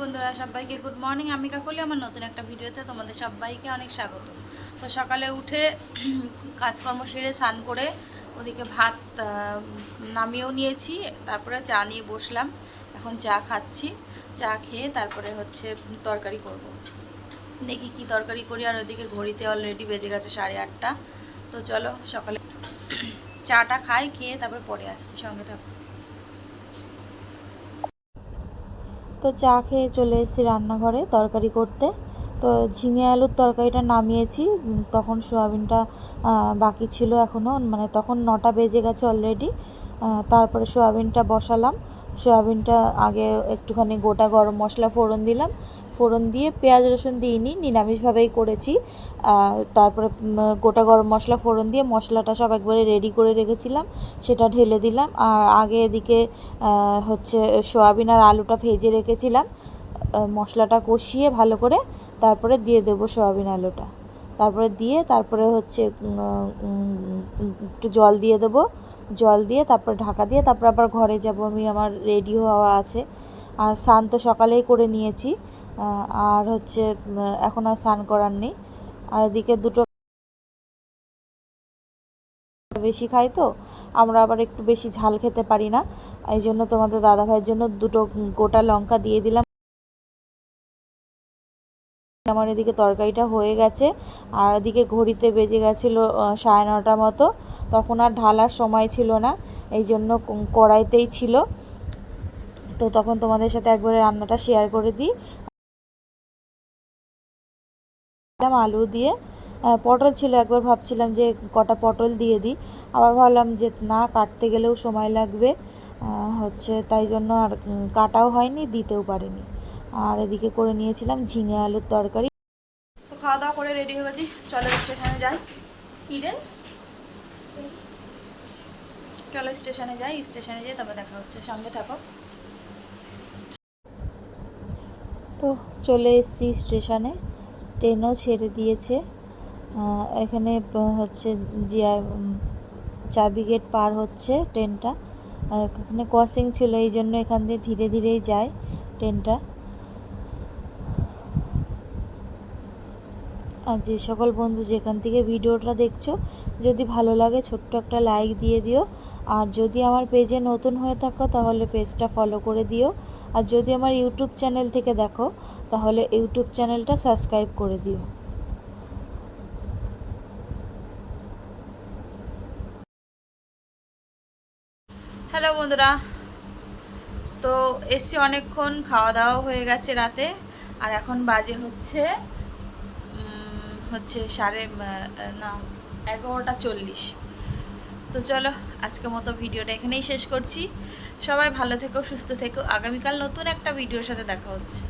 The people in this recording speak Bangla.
বন্ধুরা, সবাইকে গুড মর্নিং আমি কাকলি, আমার নতুন একটা ভিডিওতে তোমাদের সবাইকে অনেক স্বাগত। তো সকালে উঠে কাজকর্ম সেরে স্নান করে ওদিকে ভাত নামিয়েও নিয়েছি, তারপরে চা নিয়ে বসলাম। এখন চা খাচ্ছি, চা খেয়ে তারপরে হচ্ছে তরকারি করব। দেখি কি তরকারি করি, আর ওদিকে ঘড়িতে অলরেডি বেজে গেছে সাড়ে আটটা। তো চলো সকালে চাটা খাই, খেয়ে তারপর পরে আসছি, সঙ্গে থাকো। তো চা খেয়ে চলে এসেছি রান্নাঘরে তরকারি করতে। তো ঝিঙে আলুর তরকারিটা নামিয়েছি তখন সোয়াবিনটা বাকি ছিল এখনও মানে তখন নটা বেজে গেছে অলরেডি তারপরে সোয়াবিনটা বসালাম, সোয়াবিনটা আগে একটুখানি গোটা গরম মশলা ফোড়ন দিলাম, ফোড়ন দিয়ে পেঁয়াজ রসুন দিইনি, নিরামিষভাবেই করেছি তারপরে গোটা গরম মশলা ফোড়ন দিয়ে মশলাটা সব একবারে রেডি করে রেখেছিলাম, সেটা ঢেলে দিলাম, আর আগে এদিকে হচ্ছে সোয়াবিন আর আলুটা ভেজে রেখেছিলাম মশলাটা কষিয়ে ভালো করে তারপরে দিয়ে দেবো সোয়াবিন আলুটা। তারপরে দিয়ে তারপরে হচ্ছে একটু জল দিয়ে দেবো। জল দিয়ে তারপরে ঢাকা দিয়ে তারপর আবার ঘরে যাব। আমি আমার রেডি হওয়া আছে। আর স্নান তো সকালেই করে নিয়েছি। আর হচ্ছে এখন আর স্নান করার নেই। আর এদিকে দুটো বেশি খাই তো, আমরা আবার একটু বেশি ঝাল খেতে পারি না। এই জন্য তোমাদের দাদা ভাইয়ের জন্য দুটো গোটা লঙ্কা দিয়ে দিলাম। আমার এদিকে তরকারিটা হয়ে গেছে। আর এদিকে ঘড়িতে বেজে গেছিল সাড়ে নটা মতো। তখন আর ঢালার সময় ছিল না, এই জন্য কড়াইতেই ছিল। তো তখন তোমাদের সাথে একবারে রান্নাটা শেয়ার করে দিই। আলু দিয়ে। পটল ছিল, একবার ভাবছিলাম যে কটা পটল দিয়ে দিই। আবার ভাবলাম যে না, কাটতে গেলেও সময় লাগবে। হচ্ছে তাই জন্য আর কাটাও হয়নি, দিতেও পারিনি। আর এদিকে করে নিয়েছিলাম ঝিঙে আলুর তরকারি। তো খাওয়া দাওয়া করে রেডি হয়ে গেছি। চলো স্টেশনে যাই। রে চলো স্টেশনে যাই। স্টেশনে যাই তবে দেখা হচ্ছে। সঙ্গে থাকো। তো চলে এসেছি স্টেশনে ট্রেনও ছেড়ে দিয়েছে। এখানে হচ্ছে জিয়া উম, চাবি গেট পার হচ্ছে ট্রেনটা এখানে ক্রসিং ছিল এই জন্য এখান দিয়ে ধীরে ধীরেই যায় ট্রেনটা আর যে সকল বন্ধু যেখান থেকে ভিডিওটা দেখছ, যদি ভালো লাগে ছোট্ট একটা লাইক দিয়ে দিও। আর যদি আমার পেজে নতুন হয়ে থাকো, তাহলে পেজটা ফলো করে দিও। আর যদি আমার ইউটিউব চ্যানেল থেকে দেখো, তাহলে ইউটিউব চ্যানেলটা সাবস্ক্রাইব করে দিও। হ্যালো বন্ধুরা, তো এসছি অনেকক্ষণ খাওয়া দাওয়া হয়ে গেছে রাতে, আর এখন বাজে হচ্ছে হচ্ছে সাড়ে না, এগারোটা চল্লিশ। তো চলো, আজকের মতো ভিডিওটা এখানেই শেষ করছি। সবাই ভালো থেকো, সুস্থ থেকো। আগামীকাল নতুন একটা ভিডিওর সাথে দেখা হচ্ছে।